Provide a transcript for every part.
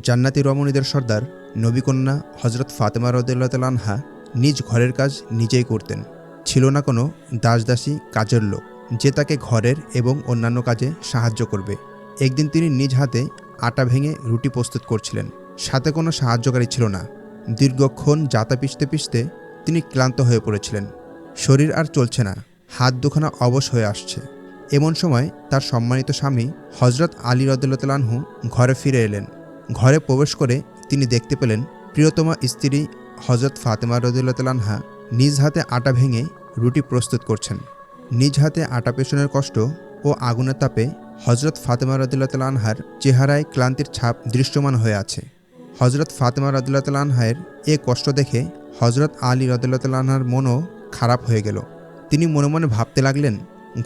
জান্নাতি রমণীদের সর্দার, নবীকন্যা হজরত ফাতেমা রদুল্লাহ নিজ ঘরের কাজ নিজেই করতেন। ছিল না কোনো দাসদাসী কাজের লোক, যে তাকে ঘরের এবং অন্যান্য কাজে সাহায্য করবে। একদিন তিনি নিজ হাতে আটা ভেঙে রুটি প্রস্তুত করছিলেন। সাথে কোনো সাহায্যকারী ছিল না। দীর্ঘক্ষণ যাতা পিষতে পিষতে তিনি ক্লান্ত হয়ে পড়েছিলেন। শরীর আর চলছে না, হাত দুখানা অবশ হয়ে আসছে। এমন সময় তার সম্মানিত স্বামী হজরত আলী রদুল্লাহু ঘরে ফিরে এলেন। ঘরে প্রবেশ করে তিনি দেখতে পেলেন প্রিয়তমা স্ত্রী হজরত ফাতেমা রদুল্লাহা নিজ হাতে আটা ভেঙে রুটি প্রস্তুত করছেন। নিজ হাতে আটা পেছনের কষ্ট ও আগুনের তাপে হজরত ফাতেমা রদুল্লাহ আনহার চেহারায় ক্লান্তির ছাপ দৃশ্যমান হয়ে আছে। হজরত ফাতেমা রদুল্লাহ আনহায়ের এ কষ্ট দেখে হজরত আলী রদুল্লাহ আনহার মনও খারাপ হয়ে গেল। তিনি মনে মনে ভাবতে লাগলেন,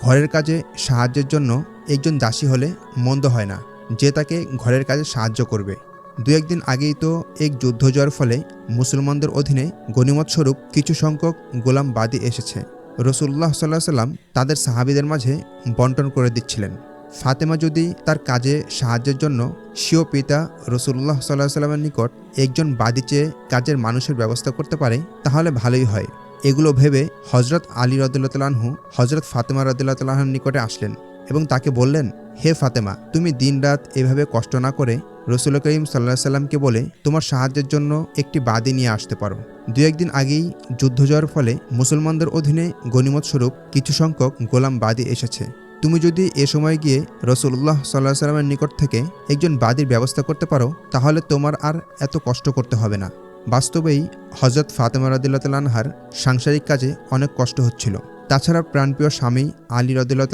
ঘরের কাজে সাহায্যের জন্য একজন দাসী হলে মন্দ হয় না। যে তাকে ঘরের কাজে সাহায্য করবে। দু একদিন আগেই তো এক যুদ্ধ জয়ের ফলে মুসলমানদের অধীনে গণিমত স্বরূপ কিছু সংখ্যক গোলাম বাদী এসেছে। রসুল্লাহ সাল্লাহ সাল্লাম তাদের সাহাবিদের মাঝে বন্টন করে দিচ্ছিলেন। ফাতেমা যদি তার কাজে সাহায্যের জন্য স্বীয় পিতা রসুল্লাহ সাল্লাহ সাল্লামের নিকট একজন বাদী চেয়ে কাজের মানুষের ব্যবস্থা করতে পারে, তাহলে ভালোই হয়। এগুলো ভেবে হজরত আলী রদুল্লাহু হজরত ফাতেমা রদুল্লাহ রদুল্লাহর নিকটে আসলেন। এবং তাকে বললেন, হে ফাতেমা, তুমি দিনরাত এভাবে কষ্ট না করে রসুল করিম সাল্লাহ সাল্লামকে বলে তোমার সাহায্যের জন্য একটি বাদী নিয়ে আসতে পারো। দু একদিন আগেই যুদ্ধ জয়ের ফলে মুসলমানদের অধীনে গণিমত স্বরূপ কিছু সংখ্যক গোলাম বাদী এসেছে। তুমি যদি এ সময় গিয়ে রসুল্লাহ সাল্লাহ সাল্লামের নিকট থেকে একজন বাদীর ব্যবস্থা করতে পারো, তাহলে তোমার আর এত কষ্ট করতে হবে না। বাস্তবেই হজরত ফাতেমা রদুল্লাহার সাংসারিক কাজে অনেক কষ্ট হচ্ছিল। তাছাড়া প্রাণপ্রিয় স্বামী আলী রদুল্লাহ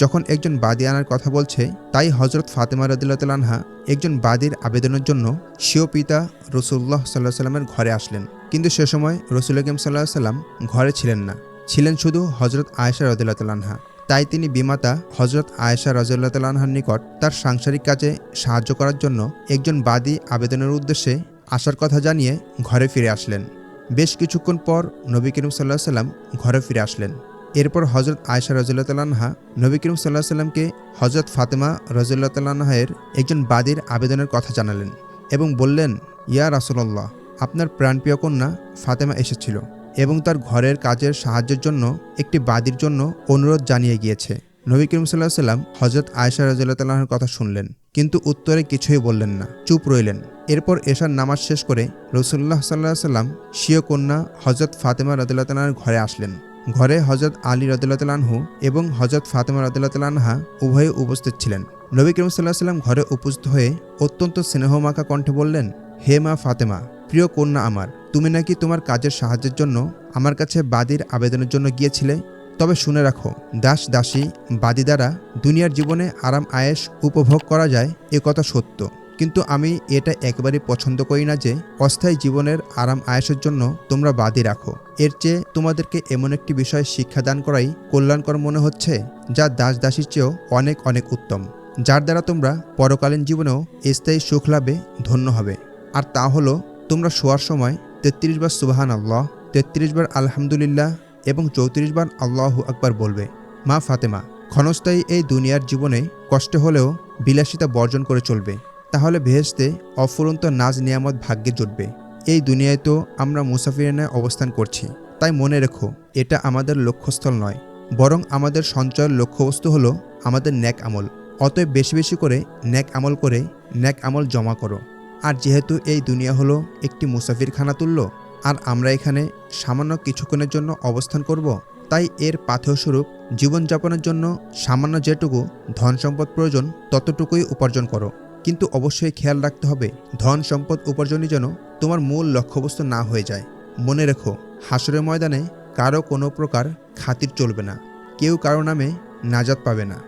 যখন একজন বাদী আনার কথা বলছে, তাই হজরত ফাতেমা রদুল্লাহা একজন বাদীর আবেদনের জন্য স্বীয় পিতা রসুল্লাহ সাল্লাহ সাল্লামের ঘরে আসলেন। কিন্তু সে সময় রসুল করিম সাল্লাহ সাল্লাম ঘরে ছিলেন না। ছিলেন শুধু হজরত আয়েশা রদুল্লাহা তাই তিনি বিমাতা হজরত আয়েশা রজুল্লাহার নিকট তার সাংসারিক কাজে সাহায্য করার জন্য একজন বাদী আবেদনের উদ্দেশ্যে আসার কথা জানিয়ে ঘরে ফিরে আসলেন। বেশ কিছুক্ষণ পর নবী করিম সাল্লাহ সাল্লাম ঘরে ফিরে আসলেন। এরপর হজরত আয়সা রজুল্লাহা নবী করিম সাল্লাহ সাল্লামকে হজরত ফাতেমা রজুল্লাহায়ের একজন বাদীর আবেদনের কথা জানালেন এবং বললেন, ইয়া রাসুল্লাহ আপনার প্রাণপ্রিয় কন্যা ফাতেমা এসেছিল এবং তার ঘরের কাজের সাহায্যের জন্য একটি বাদীর জন্য অনুরোধ জানিয়ে গিয়েছে। নবী করিম সাল্লাহ সাল্লাম হজরত আয়সা রাজুল্লাহর কথা শুনলেন, কিন্তু উত্তরে কিছুই বললেন না, চুপ রইলেন। এরপর এশার নামাজ শেষ করে রসুল্লাহ সাল্লাহ সাল্লাম স্বীয় কন্যা হজরত ফাতেমা রদুল্লাহর ঘরে আসলেন। ঘরে হজরত আলী রদুল্লাহু এবং হজরত ফাতেমা রদুল্লাহা উভয়ে উপস্থিত ছিলেন। নবী করিম সাল্লাহ সাল্লাম ঘরে উপস্থিত হয়ে অত্যন্ত স্নেহমাখা কণ্ঠে বললেন, হে মা ফাতেমা, প্রিয় কন্যা আমার, তুমি নাকি তোমার কাজের সাহায্যের জন্য আমার কাছে বাদীর আবেদনের জন্য গিয়েছিলে? তবে শুনে রাখো, দাস দাসী বাদী দ্বারা দুনিয়ার জীবনে আরাম আয়েস উপভোগ করা যায় এ কথা সত্য। কিন্তু আমি এটা একবারই পছন্দ করি না যে অস্থায়ী জীবনের আরাম আয়েসের জন্য তোমরা বাদী রাখো। এর চেয়ে তোমাদেরকে এমন একটি বিষয় শিক্ষাদান করাই কল্যাণকর মনে হচ্ছে, যা দাস দাসীর চেয়েও অনেক অনেক উত্তম, যার দ্বারা তোমরা পরকালীন জীবনেও স্থায়ী সুখ লাভে ধন্য হবে। আর তা হলো, তোমরা শোয়ার সময় তেত্রিশ বার সুবাহান আল্লাহ তেত্রিশ বার আলহামদুলিল্লাহ এবং চৌত্রিশ বার আল্লাহু আকবার বলবে, মা ফাতেমা, ক্ষণস্থায়ী এই দুনিয়ার জীবনে কষ্ট হলেও বিলাসিতা বর্জন করে চলবে। তাহলে ভেহেস্তে অফুরন্ত নাজ নিয়ামত ভাগ্যে জুটবে। এই দুনিয়ায় তো আমরা মুসাফিরানে অবস্থান করছি। তাই মনে রেখো, এটা আমাদের লক্ষ্যস্থল নয়। বরং আমাদের সঞ্চয়ের লক্ষ্যবস্তু হলো আমাদের ন্যাক আমল। অতএব বেশি বেশি করে ন্যাক আমল করে ন্যাক আমল জমা করো। আর যেহেতু এই দুনিয়া হলো একটি মুসাফিরখানা তুল্য আর আমরা এখানে সামান্য কিছুক্ষণের জন্য অবস্থান করব। তাই এর পাথেয়স্বরূপ জীবনযাপনের জন্য সামান্য যেটুকু ধন সম্পদ প্রয়োজন, ততটুকুই উপার্জন করো। কিন্তু অবশ্যই খেয়াল রাখতে হবে, ধন সম্পদ উপার্জনই যেন তোমার মূল লক্ষ্যবস্তু না হয়ে যায়। মনে রেখো, হাসরের ময়দানে কারও কোনো প্রকার খাতির চলবে না, কেউ কারও নামে নাজাত পাবে না।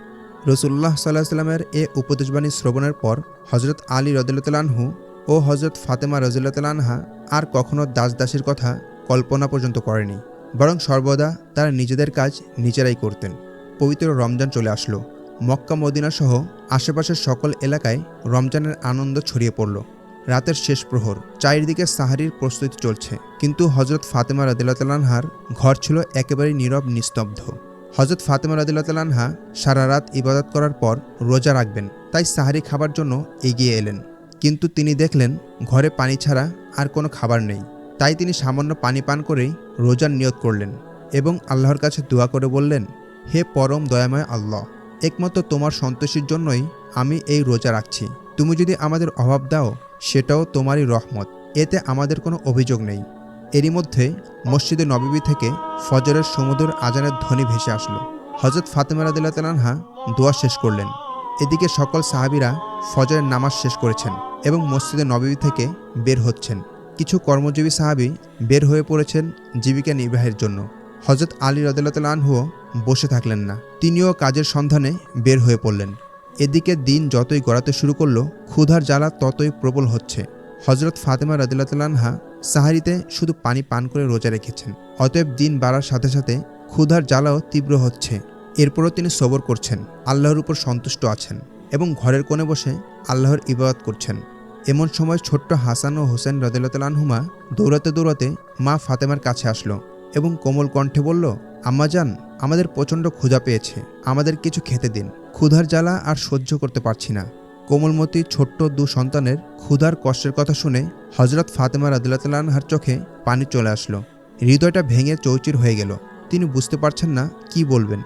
রসুল্লাহ সাল্লাহ সাল্লামের এ উপদেশবাণী শ্রবণের পর হজরত আলী রদুল্লাহু ও হজরত ফাতেমা রজুল্লাহা আর কখনো দাস দাসের কথা কল্পনা পর্যন্ত করেনি, বরং সর্বদা তারা নিজেদের কাজ নিজেরাই করতেন। পবিত্র রমজান চলে আসলো। মক্কা, মদিনা সহ আশেপাশের সকল এলাকায় রমজানের আনন্দ ছড়িয়ে পড়ল। রাতের শেষ প্রহর, চারিদিকে সাহারির প্রস্তুতি চলছে। কিন্তু হজরত ফাতেমা রাদিল্লাহার ঘর ছিল একেবারেই নীরব, নিস্তব্ধ। হজরত ফাতেমা রাদিল্লাহানহা সারা রাত ইবাদত করার পর রোজা রাখবেন, তাই সাহারি খাবার জন্য এগিয়ে এলেন। কিন্তু তিনি দেখলেন ঘরে পানি ছাড়া আর কোনো খাবার নেই। তাই তিনি সামান্য পানি পান করেই রোজার নিয়ত করলেন এবং আল্লাহর কাছে দোয়া করে বললেন, হে পরম দয়াময় আল্লাহ, একমাত্র তোমার সন্তোষের জন্যই আমি এই রোজা রাখছি। তুমি যদি আমাদের অভাব দাও, সেটাও তোমারই রহমত। এতে আমাদের কোনো অভিযোগ নেই। এরই মধ্যে মসজিদে নবীবী থেকে ফজরের সমুদ্র আজানের ধ্বনি ভেসে আসলো। হজরত ফাতেমা রাদিল্লা তালানহা দোয়া শেষ করলেন। এদিকে সকল সাহাবিরা ফজরের নামাজ শেষ করেছেন এবং মসজিদে নবীবী থেকে বের হচ্ছেন। কিছু কর্মজীবী সাহাবি বের হয়ে পড়েছেন জীবিকা নির্বাহের জন্য। হজরত আলী রদুল্লাহ আনহুও বসে থাকলেন না। তিনিও কাজের সন্ধানে বের হয়ে পড়লেন। এদিকে দিন যতই গড়াতে শুরু করল, ক্ষুধার জ্বালা ততই প্রবল হচ্ছে। হজরত ফাতেমা রদুল্লাহা সাহারিতে শুধু পানি পান করে রোজা রেখেছেন। অতএব দিন বাড়ার সাথে সাথে ক্ষুধার জ্বালাও তীব্র হচ্ছে। এরপরও তিনি সবর করছেন, আল্লাহর উপর সন্তুষ্ট আছেন এবং ঘরের কোণে বসে আল্লাহর ইবাদত করছেন। এমন সময় ছোট্ট হাসান ও হোসেন রদুল্লাহমা দৌড়াতে দৌড়াতে মা ফাতেমার কাছে আসলো এবং কোমল কণ্ঠে বলল আম্মাজান আমাদের প্রচণ্ড ক্ষুধা পেয়েছে, আমাদের কিছু খেতে দিন। ক্ষুধার জ্বালা আর সহ্য করতে পারছি না। কোমলমতি ছোট্ট দু সন্তানের ক্ষুধার কষ্টের কথা শুনে হজরত ফাতেমা রাদুল্লাহার চোখে পানি চলে আসলো। হৃদয়টা ভেঙে চৌচির হয়ে গেল। তিনি বুঝতে পারছেন না কি বলবেন।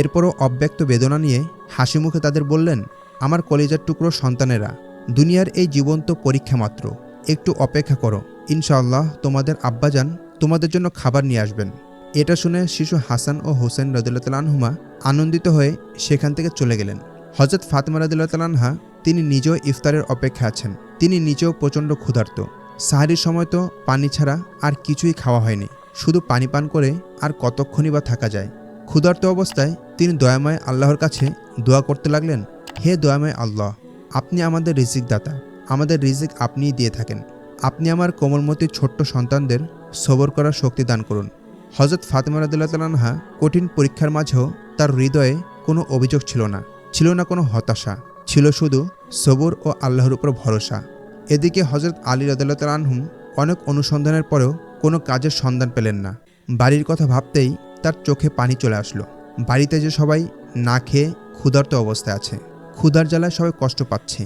এরপরও অব্যক্ত বেদনা নিয়ে হাসি মুখে তাদের বললেন, আমার কলেজের টুকরো সন্তানেরা, দুনিয়ার এই জীবন্ত পরীক্ষা মাত্র। একটু অপেক্ষা করো। ইনশাআল্লাহ তোমাদের আব্বাজান তোমাদের জন্য খাবার নিয়ে আসবেন। এটা শুনে শিশু হাসান ও হোসেন রদুল্লাহমা আনন্দিত হয়ে সেখান থেকে চলে গেলেন। হজরত ফাতেমা রদুল্লাহা তিনি নিজেও ইফতারের অপেক্ষা আছেন। তিনি নিজেও প্রচণ্ড ক্ষুধার্ত। সাহারির সময় তো পানি ছাড়া আর কিছুই খাওয়া হয়নি। শুধু পানি পান করে আর কতক্ষণই বা থাকা যায়। ক্ষুধার্ত অবস্থায় তিনি দয়াময় আল্লাহর কাছে দোয়া করতে লাগলেন, হে দয়াময় আল্লাহ, আপনি আমাদের রিজিক দাতা আমাদের রিজিক আপনিই দিয়ে থাকেন। আপনি আমার কোমলমতি ছোট্ট সন্তানদের সবর করার শক্তি দান করুন। হজরত ফাতেমা রাদুল্লাহ তালানহা কঠিন পরীক্ষার মাঝেও তার হৃদয়ে কোনো অভিযোগ ছিল না ছিল না কোনো হতাশা, ছিল শুধু সবর ও আল্লাহর উপর ভরসা। এদিকে হজরত আলী রাদুল্লাহ তালানহুম অনেক অনুসন্ধানের পরেও কোনো কাজের সন্ধান পেলেন না। বাড়ির কথা ভাবতেই তার চোখে পানি চলে আসলো। বাড়িতে যে সবাই না খেয়ে ক্ষুধার্ত অবস্থায় আছে। ক্ষুধার জ্বালায় সবাই কষ্ট পাচ্ছে।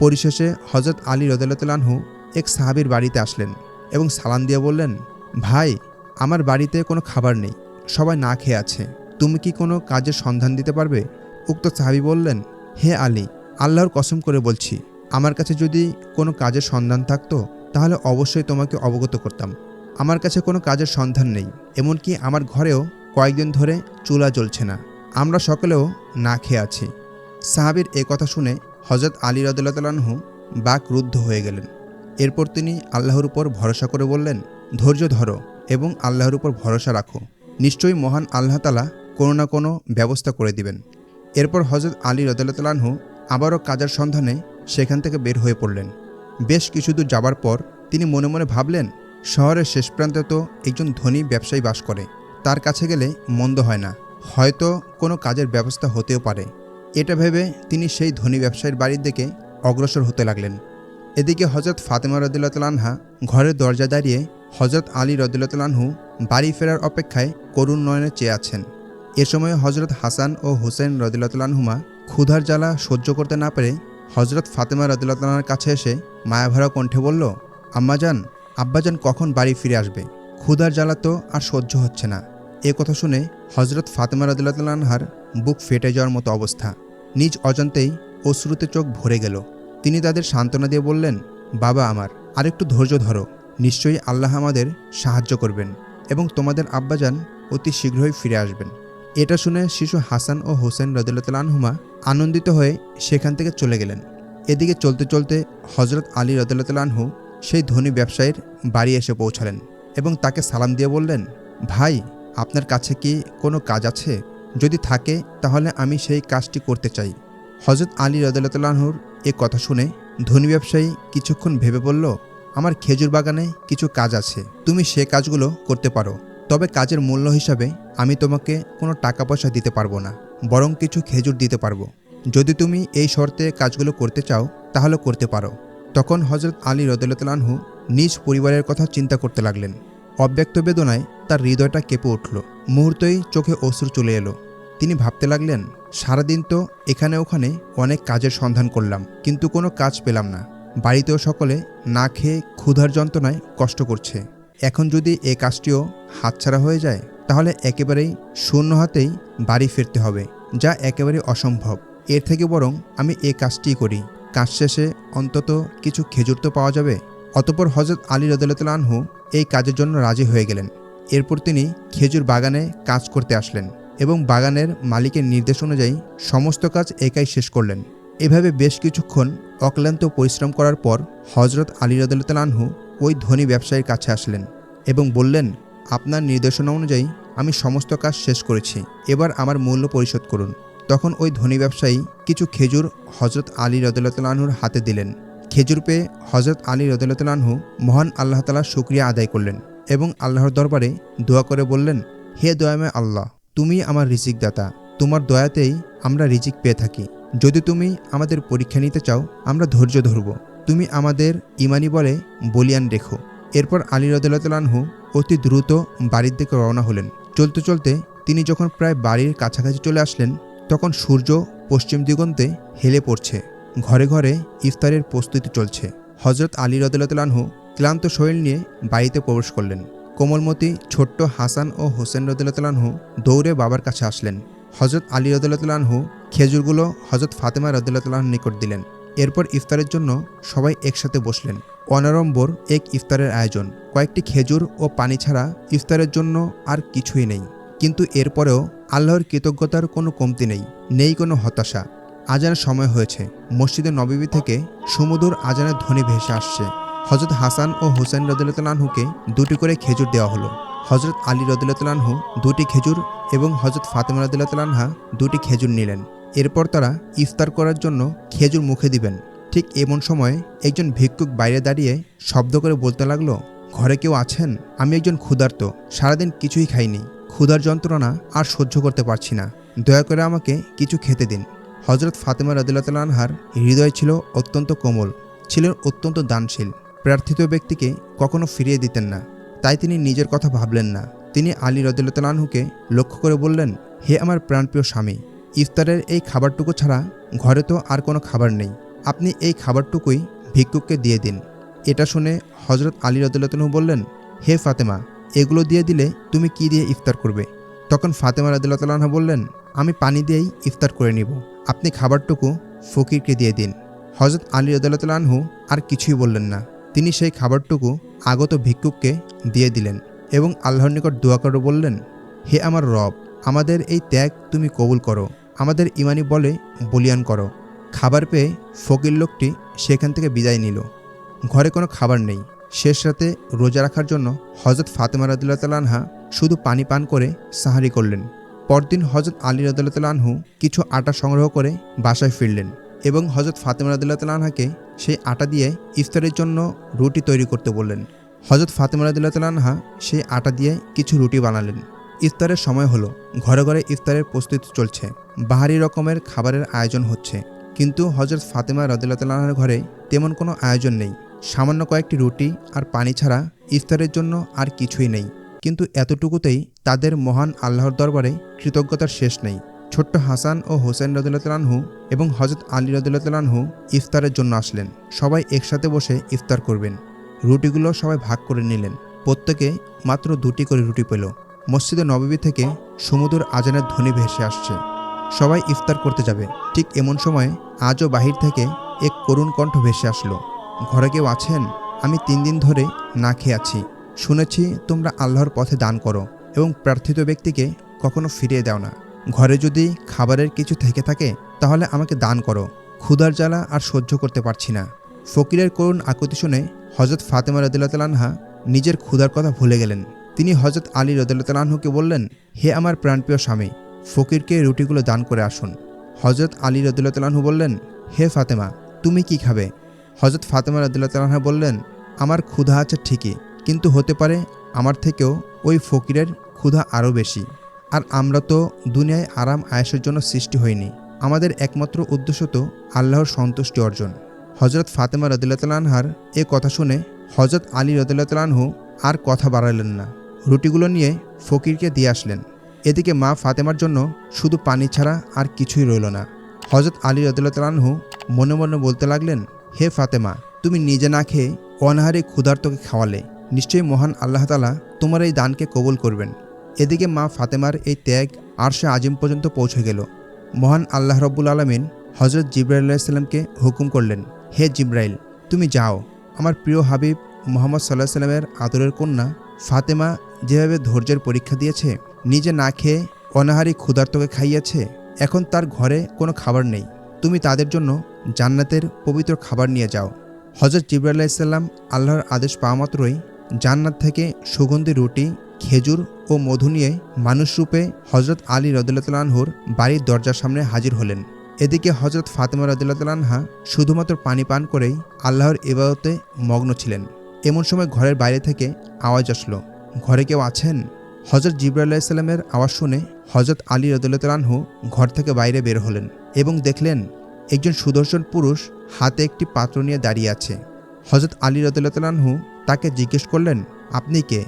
পরিশেষে হজরত আলী রদুল্লাহু এক সাহাবির বাড়িতে আসলেন এবং সালাম দিয়ে বললেন, ভাই, আমার বাড়িতে কোনো খাবার নেই, সবাই না খেয়ে আছে। তুমি কি কোনো কাজের সন্ধান দিতে পারবে? উক্ত সাহাবি বললেন, হে আলী, আল্লাহর কসম করে বলছি, আমার কাছে যদি কোনো কাজের সন্ধান থাকতো, তাহলে অবশ্যই তোমাকে অবগত করতাম। আমার কাছে কোনো কাজের সন্ধান নেই, এমনকি আমার ঘরেও কয়েকদিন ধরে চুলা জ্বলছে না। আমরা সকলেও না খেয়ে আছি। সাহাবির এ কথা শুনে হজরত আলী রদুল্লাহু বাক রুদ্ধ হয়ে গেলেন। এরপর তিনি আল্লাহর উপর ভরসা করে বললেন, ধৈর্য ধরো এবং আল্লাহর উপর ভরসা রাখো। নিশ্চয়ই মহান আল্লাহ তালা কোনো না কোনো ব্যবস্থা করে দিবেন। এরপর হজরত আলী রদুল্লাহু আবারও কাজের সন্ধানে সেখান থেকে বের হয়ে পড়লেন। বেশ কিছু দূর যাবার পর তিনি মনে মনে ভাবলেন, শহরের শেষ প্রান্তে তো একজন ধনী ব্যবসায়ী বাস করে। তার কাছে গেলে মন্দ হয় না। হয়তো কোনো কাজের ব্যবস্থা হতেও পারে। এটা ভেবে তিনি সেই ধনী ব্যবসায়ীর বাড়ির দিকে অগ্রসর হতে লাগলেন। এদিকে হজরত ফাতেমা রদুল্লাহা ঘরের দরজা দাঁড়িয়ে হজরত আলী রদুল্লাহু বাড়ি ফেরার অপেক্ষায় করুণ নয়নে চেয়ে আছেন। এ সময় হজরত হাসান ও হুসেন রদুল্লাহমা ক্ষুধার জ্বালা সহ্য করতে না পেরে হজরত ফাতেমা রদুল্লাহর কাছে এসে মায়াভরা কণ্ঠে বলল, আম্মাজান, আব্বাজান কখন বাড়ি ফিরে আসবে? ক্ষুধার জ্বালা তো আর সহ্য হচ্ছে না। এ কথা শুনে হজরত ফাতেমা রদুল্লাহর বুক ফেটে যাওয়ার মতো অবস্থা। নিজ অজান্তেই অশ্রুতে চোখ ভরে গেল। তিনি তাদের সান্ত্বনা দিয়ে বললেন, বাবা আমার, আরেকটু ধৈর্য ধরো। নিশ্চয়ই আল্লাহ আমাদের সাহায্য করবেন এবং তোমাদের আব্বাজান অতি শীঘ্রই ফিরে আসবেন। এটা শুনে শিশু হাসান ও হোসেন রদুল্লাহমা আনন্দিত হয়ে সেখান থেকে চলে গেলেন। এদিকে চলতে চলতে হজরত আলী রদুল্লাহু সেই ধনী ব্যবসায়ীর বাড়ি এসে পৌঁছালেন এবং তাকে সালাম দিয়ে বললেন, ভাই আপনার কাছে কি কোনো কাজ আছে? যদি থাকে, তাহলে আমি সেই কাজটি করতে চাই। হজরত আলী রদুল্লাহর এ কথা শুনে ধনী ব্যবসায়ী কিছুক্ষণ ভেবে বলল, আমার খেজুর বাগানে কিছু কাজ আছে। তুমি সে কাজগুলো করতে পারো। তবে কাজের মূল্য হিসাবে আমি তোমাকে কোনো টাকা পয়সা দিতে পারব না, বরং কিছু খেজুর দিতে পারব। যদি তুমি এই শর্তে কাজগুলো করতে চাও, তাহলে করতে পারো। তখন হজরত আলী রদুল্লাহু নিজ পরিবারের কথা চিন্তা করতে লাগলেন। অব্যক্ত বেদনায় তার হৃদয়টা কেঁপে উঠল। মুহূর্তেই চোখে অশ্রু চলে এলো। তিনি ভাবতে লাগলেন, সারাদিন তো এখানে ওখানে অনেক কাজের সন্ধান করলাম, কিন্তু কোনো কাজ পেলাম না। বাড়িতেও সকলে না খেয়ে ক্ষুধার যন্ত্রণায় কষ্ট করছে। এখন যদি এ কাজটিও হাতছাড়া হয়ে যায়, তাহলে একেবারেই শূন্য হাতেই বাড়ি ফিরতে হবে, যা একেবারে অসম্ভব। এর থেকে বরং আমি এ কাজটিই করি। কাজ শেষে অন্তত কিছু খেজুর তো পাওয়া যাবে? অতপর হজরত আলী রদুল্লাহ আনহু এই কাজের জন্য রাজি হয়ে গেলেন। এরপর তিনি খেজুর বাগানে কাজ করতে আসলেন এবং বাগানের মালিকের নির্দেশ অনুযায়ী সমস্ত কাজ একাই শেষ করলেন। এভাবে বেশ কিছুক্ষণ অক্লান্ত পরিশ্রম করার পর হজরত আলী রদুল্লাহ আনহু ওই ধনী ব্যবসায়ীর কাছে আসলেন এবং বললেন, আপনার নির্দেশনা অনুযায়ী আমি সমস্ত কাজ শেষ করেছি। এবার আমার মূল্য পরিশোধ করুন। তখন ওই ধনী ব্যবসায়ী কিছু খেজুর হজরত আলী রদুল্লাহর হাতে দিলেন। খেজুর পেয়ে হজরত আলী রদুল্লাহু মহান আল্লাহ তালা শুক্রিয়া আদায় করলেন এবং আল্লাহর দরবারে দোয়া করে বললেন, হে দয়াময় আল্লাহ, তুমি আমার রিজিক দাতা তোমার দয়াতেই আমরা রিজিক পেয়ে থাকি। যদি তুমি আমাদের পরীক্ষা নিতে চাও, আমরা ধৈর্য ধরব। তুমি আমাদের ইমানি বলে বলিয়ান রেখো। এরপর আলী রদুল্লাহু অতি দ্রুত বাড়ির দিকে রওনা হলেন। চলতে চলতে তিনি যখন প্রায় বাড়ির কাছাকাছি চলে আসলেন, তখন সূর্য পশ্চিম দিগন্তে হেলে পড়ছে। ঘরে ঘরে ইফতারের প্রস্তুতি চলছে। হজরত আলী রদুল্লাহু ক্লান্ত শরীর নিয়ে বাড়িতে প্রবেশ করলেন। কোমলমতি ছোট্ট হাসান ও হোসেন রদুল্লাহু দৌড়ে বাবার কাছে আসলেন। হজরত আলী রদুল্লাহু খেজুরগুলো হজরত ফাতেমা রদুল্লাহর নিকট দিলেন। এরপর ইফতারের জন্য সবাই একসাথে বসলেন। অনারম্বর এক ইফতারের আয়োজন। কয়েকটি খেজুর ও পানি ছাড়া ইফতারের জন্য আর কিছুই নেই। কিন্তু এরপরেও আল্লাহর কৃতজ্ঞতার কোনো কমতি নেই নেই কোনো হতাশা। আজানের সময় হয়েছে। মসজিদে নবীবী থেকে সুমধুর আজানের ধ্বনি ভেসে আসছে। হজরত হাসান ও হুসেন রদুল্লাহকে দুটি করে খেজুর দেওয়া হলো। হজরত আলী রদুল্লাহু দুটি খেজুর এবং হজরত ফাতেমা রদুল্লাহা দুটি খেজুর নিলেন। এরপর তারা ইফতার করার জন্য খেজুর মুখে দিবেন। ঠিক এমন সময় একজন ভিক্ষুক বাইরে দাঁড়িয়ে শব্দ করে বলতে লাগল, ঘরে কেউ আছেন? আমি একজন ক্ষুধার্ত, সারাদিন কিছুই খাইনি। ক্ষুধার যন্ত্রণা আর সহ্য করতে পারছি না। দয়া করে আমাকে কিছু খেতে দিন। হজরত ফাতেমা রদুল্লাহ আনহার হৃদয় ছিল অত্যন্ত কোমল, ছিলেন অত্যন্ত দানশীল। প্রার্থিত ব্যক্তিকে কখনো ফিরিয়ে দিতেন না। তাই তিনি নিজের কথা ভাবলেন না। তিনি আলী রদুল্লাহ আনহুকে লক্ষ্য করে বললেন, হে আমার প্রাণপ্রিয় স্বামী, ইফতারের এই খাবারটুকু ছাড়া ঘরে তো আর কোনো খাবার নেই। আপনি এই খাবারটুকুই ভিক্ষুককে দিয়ে দিন। এটা শুনে হজরত আলী রদুল্লাহ বললেন, হে ফাতেমা, এগুলো দিয়ে দিলে তুমি কি দিয়ে ইফতার করবে? তখন ফাতেমা রদুল্লাহ বললেন, আমি পানি দিয়েই ইফতার করে নিব। আপনি খাবারটুকু ফকিরকে দিয়ে দিন। হজরত আলী আনহু আর কিছুই বললেন না। তিনি সেই খাবারটুকু আগত ভিক্ষুককে দিয়ে দিলেন এবং আল্লাহর নিকট দোয়া করে বললেন, হে আমার রব, আমাদের এই ত্যাগ তুমি কবুল করো। আমাদের ইমানি বলে বলিয়ান করো। খাবার পেয়ে ফকির লোকটি সেখান থেকে বিদায় নিল। ঘরে কোনো খাবার নেই। শেষ রাতে রোজা রাখার জন্য হজরত ফাতেমা রদুল্লাহ তালানহা শুধু পানি পান করে সাহারি করলেন। পরদিন হজরত আলী রদুল্লাহ তালানহু কিছু আটা সংগ্রহ করে বাসায় ফিরলেন এবং হজরত ফাতেমা রদুল্লাহ তালানহাকে সেই আটা দিয়ে ইফতারের জন্য রুটি তৈরি করতে বললেন। হজরত ফাতেমা রদুল্লাহ তালানহা সেই আটা দিয়ে কিছু রুটি বানালেন। ইফতারের সময় হলো, ঘরে ঘরে ইফতারের প্রস্তুতি চলছে, বাহারি রকমের খাবারের আয়োজন হচ্ছে। কিন্তু হজরত ফাতেমা রদুল্লাহ ঘরে তেমন কোনো আয়োজন নেই, সামান্য কয়েকটি রুটি আর পানি ছাড়া ইফতারের জন্য আর কিছুই নেই। কিন্তু এতটুকুতেই তাদের মহান আল্লাহর দরবারে কৃতজ্ঞতার শেষ নেই। ছোট্ট হাসান ও হোসেন রদুল্লাহু এবং হজরত আলী রদুল্লাহু ইফতারের জন্য আসলেন। সবাই একসাথে বসে ইফতার করবেন। রুটিগুলো সবাই ভাগ করে নিলেন। প্রত্যেকে মাত্র দুটি করে রুটি পেল। মসজিদে নববী থেকে সমুদ্র আজানের ধ্বনি ভেসে আসছে। সবাই ইফতার করতে যাবে। ঠিক এমন সময় আজও বাহির থেকে এক করুণ কণ্ঠ ভেসে আসলো। ঘরে কেউ আছেন? আমি তিন দিন ধরে না খেয়ে আছি। শুনেছি তোমরা আল্লাহর পথে দান করো এবং প্রার্থিত ব্যক্তিকে কখনো ফিরিয়ে দাও না। ঘরে যদি খাবারের কিছু থেকে থাকে, তাহলে আমাকে দান করো। ক্ষুধার জ্বালা আর সহ্য করতে পারছি না। ফকিরের করুণ আকুতি শুনে হজরত ফাতেমা রদুল্লাহ নিজের ক্ষুধার কথা ভুলে গেলেন। তিনি হজরত আলী রদুল্লাহকে বললেন, হে আমার প্রাণপ্রিয় স্বামী, ফকিরকে রুটিগুলো দান করে আসুন। হজরত আলী রদুল্লাহু বললেন, হে ফাতেমা, তুমি কি খাবে? হজরত ফাতেমা রদুল্লাহ বললেন, আমার ক্ষুধা আছে ঠিকই কিন্তু হতে পারে আমার থেকেও ওই ফকিরের ক্ষুধা আরও বেশি। আর আমরা তো দুনিয়ায় আরাম আয়েসের জন্য সৃষ্টি হইনি। আমাদের একমাত্র উদ্দেশ্য তো আল্লাহর সন্তুষ্টি অর্জন। হজরত ফাতেমা রদুল্লাহর এ কথা শুনে হজরত আলী রদুল্লাহু আর কথা বাড়ালেন না। রুটিগুলো নিয়ে ফকিরকে দিয়ে আসলেন। এদিকে মা ফাতেমার জন্য শুধু পানি ছাড়া আর কিছুই রইল না। হজরত আলী রদুল্লাহু মনে মনে বলতে লাগলেন, হে ফাতেমা, তুমি নিজে না খেয়ে অনাহারে ক্ষুধার্তকে খাওয়ালে। নিশ্চয়ই মহান আল্লাহ তালা তোমার এই দানকে কবুল করবেন। এদিকে মা ফাতেমার এই ত্যাগ আরশে আজিম পর্যন্ত পৌঁছে গেল। মহান আল্লাহ রব্বুল আলমিন হজরত জিব্রাইল আলাইসাল্লামকে হুকুম করলেন, হে জিব্রাইল, তুমি যাও। আমার প্রিয় হাবিব মোহাম্মদ সাল্লাহ সাল্লামের আদরের কন্যা ফাতেমা যেভাবে ধৈর্যের পরীক্ষা দিয়েছে, নিজে না খেয়ে অনাহারি ক্ষুধার্তকে খাইয়েছে, এখন তার ঘরে কোনো খাবার নেই। তুমি তাদের জন্য জান্নাতের পবিত্র খাবার নিয়ে যাও। হজরত জিব্রাইল আলাইসাল্লাম আল্লাহর আদেশ পাওয়া মাত্রই জান্নাত থেকে সুগন্ধি রুটি, খেজুর ও মধু নিয়ে মানুষরূপে হজরত আলী রদুল্লাহর বাড়ির দরজার সামনে হাজির হলেন। এদিকে হজরত ফাতেমা রদুল্লাহা শুধুমাত্র পানি পান করেই আল্লাহর ইবাদতে মগ্ন ছিলেন। এমন সময় ঘরের বাইরে থেকে আওয়াজ আসলো, ঘরে কেউ আছেন? হজরত জিব্রাইল আলাইসাল্লামের আওয়াজ শুনে হজরত আলী রদুল্লাহু ঘর থেকে বাইরে বের হলেন এবং দেখলেন, একজন সুদর্শন পুরুষ হাতে একটি পাত্র নিয়ে দাঁড়িয়ে আছে। হজরত আলী রদুল্লাহু তাকে জিজ্ঞেস করলেন, আপনি কে?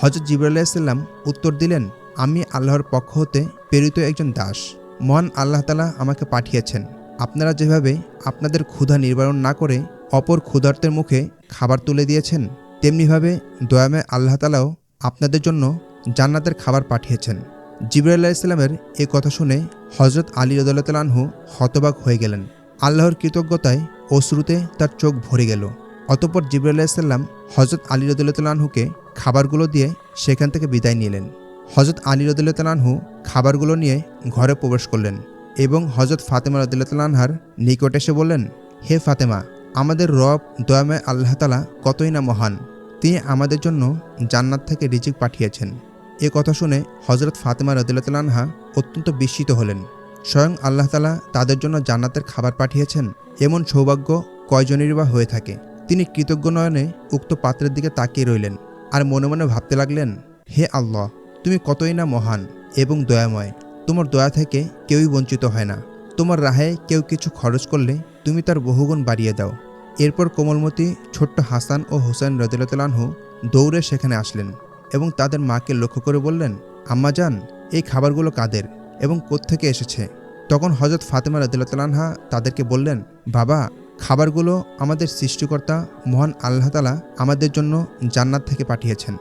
হজরত আলাইসাল্লাম উত্তর দিলেন, আমি আল্লাহর পক্ষ হতে প্রেরিত একজন দাস। মহান আল্লাহ তালা আমাকে পাঠিয়েছেন। আপনারা যেভাবে আপনাদের ক্ষুধা নির্বারণ না করে অপর ক্ষুধার্তের মুখে খাবার তুলে দিয়েছেন, তেমনিভাবে দয়াময় আল্লাহ তালাও আপনাদের জন্য জান্নাতের খাবার পাঠিয়েছেন। জিবরাল ইসলামের এ কথা শুনে হজরত আলী রদুল্লাহু হতবাক হয়ে গেলেন। আল্লাহর কৃতজ্ঞতায় অশ্রুতে তার চোখ ভরে গেল। অতপর জিবরাল আলাইসাল্লাম হজরত আলী রদুল্লাহকে খাবারগুলো দিয়ে সেখান থেকে বিদায় নিলেন। হজরত আলী রদুল্লাহু খাবারগুলো নিয়ে ঘরে প্রবেশ করলেন এবং হজরত ফাতেমা রদুল্লাহার নিকট এসে বললেন, হে ফাতেমা, আমাদের রব দয়াময় আল্লাহ তালা কতই না মহান। তিনি আমাদের জন্য জান্নাত থেকে রিজিক পাঠিয়েছেন। এ কথা শুনে হজরত ফাতেমা রদুল্লাহা অত্যন্ত বিস্মিত হলেন। স্বয়ং আল্লাহ তালা তাদের জন্য জান্নাতের খাবার পাঠিয়েছেন, এমন সৌভাগ্য কয়জনেরই বা হয়ে থাকে। তিনি কৃতজ্ঞ নয়নে উক্ত পাত্রের দিকে তাকিয়ে রইলেন আর মনে মনে ভাবতে লাগলেন, হে আল্লাহ, তুমি কতই না মহান এবং দয়াময়। তোমার দয়া থেকে কেউই বঞ্চিত হয় না। তোমার রাহে কেউ কিছু খরচ করলে তুমি তার বহুগুণ বাড়িয়ে দাও। এরপর কোমলমতি ছোট্ট হাসান ও হোসেন রদুল্লাহু দৌড়ে সেখানে আসলেন এবং তাদের মাকে লক্ষ্য করে বললেন, আম্মা যান এই খাবারগুলো কাদের এবং কোত্থেকে এসেছে? তখন হজরত ফাতেমা রদুল্লাহা তাদেরকে বললেন, বাবা খাবারগুলো আমাদের সৃষ্টিকর্তা মহান আল্লাহ তালা আমাদের জন্য জান্নাত থেকে পাঠিয়েছেন।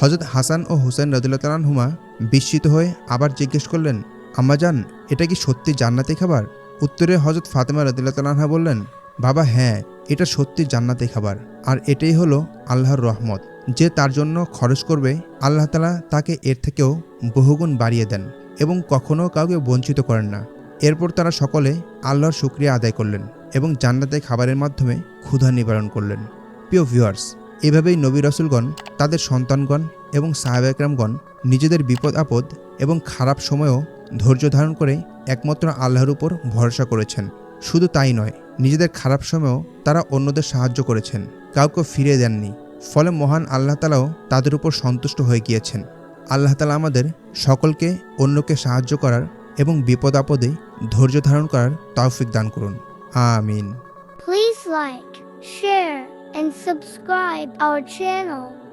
হজরত হাসান ও হুসেন রদুল্লাহুমা বিস্মিত হয়ে আবার জিজ্ঞেস করলেন আম্মাজান এটা কি সত্যি জান্নাতি খাবার? উত্তরে হজরত ফাতেমা রদুল্লাহা বললেন, বাবা হ্যাঁ এটা সত্যি জান্নাতি খাবার। আর এটাই হলো আল্লাহর রহমত। যে তার জন্য খরচ করবে, আল্লাহ তালা তাকে এর থেকেও বহুগুণ বাড়িয়ে দেন এবং কখনও কাউকে বঞ্চিত করেন না। এরপর তারা সকলে আল্লাহর শুক্রিয়া আদায় করলেন। এবং জান্নাতে খাবারের মাধ্যমে ক্ষুধা নিবারণ করলেন। প্রিয় ভিউয়ার্স এভাবেই নবী রসুলগণ, তাদের সন্তানগণ এবং সাহেব একরামগণ নিজেদের বিপদ আপদ এবং খারাপ সময়েও ধৈর্য ধারণ করে একমাত্র আল্লাহর উপর ভরসা করেছেন। শুধু তাই নয়, নিজেদের খারাপ সময়েও তারা অন্যদের সাহায্য করেছেন। কাউকে ফিরে দেননি, ফলে মহান আল্লাহ তালাও তাদের উপর সন্তুষ্ট হয়ে গিয়েছেন। আল্লাহ তালা আমাদের সকলকে অন্যকে সাহায্য করার এবং বিপদ আপদে ধৈর্য ধারণ করার তৌফিক দান করুন। ആമീൻ Please like, share, and subscribe our channel.